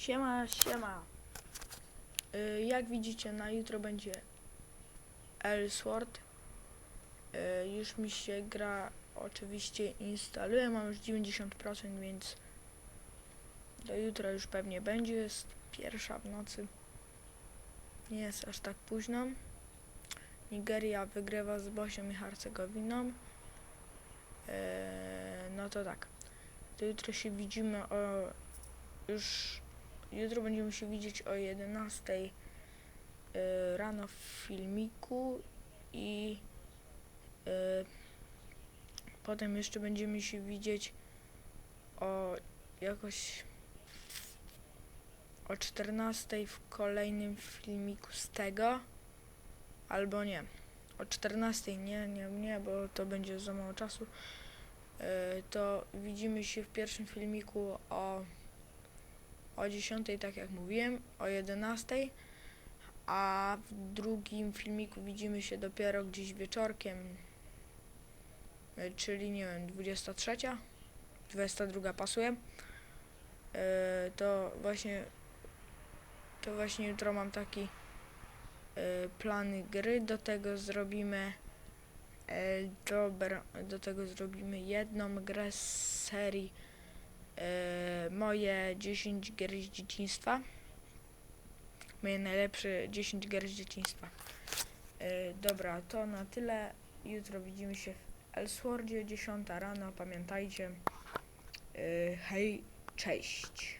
Siema, siema. Y, jak widzicie, na jutro będzie Elsword. Y, już mi się gra oczywiście instaluje, mam już 90%, więc do jutra już pewnie będzie. Jest pierwsza w nocy. Nie jest aż tak późno. Nigeria wygrywa z Bosnią i Hercegowiną. E, no to tak. To jutro się widzimy o już jutro będziemy się widzieć o 11 y, rano w filmiku i y, potem jeszcze będziemy się widzieć o jakoś o 14 w kolejnym filmiku z tego albo nie o 14 nie, nie, nie, bo to będzie za mało czasu. Y, to widzimy się w pierwszym filmiku o o 10, tak jak mówiłem, o 11, a w drugim filmiku widzimy się dopiero gdzieś wieczorkiem, y, czyli nie wiem, 23, 22 pasuje. Y, To właśnie to właśnie jutro mam taki y, plan gry, do tego zrobimy e, dobra, do tego zrobimy jedną grę z serii e, moje 10 gier z dzieciństwa. Moje najlepsze 10 gier z dzieciństwa. E, dobra, to na tyle. Jutro widzimy się w Elswordzie, 10 rano, pamiętajcie. E, hej, cześć.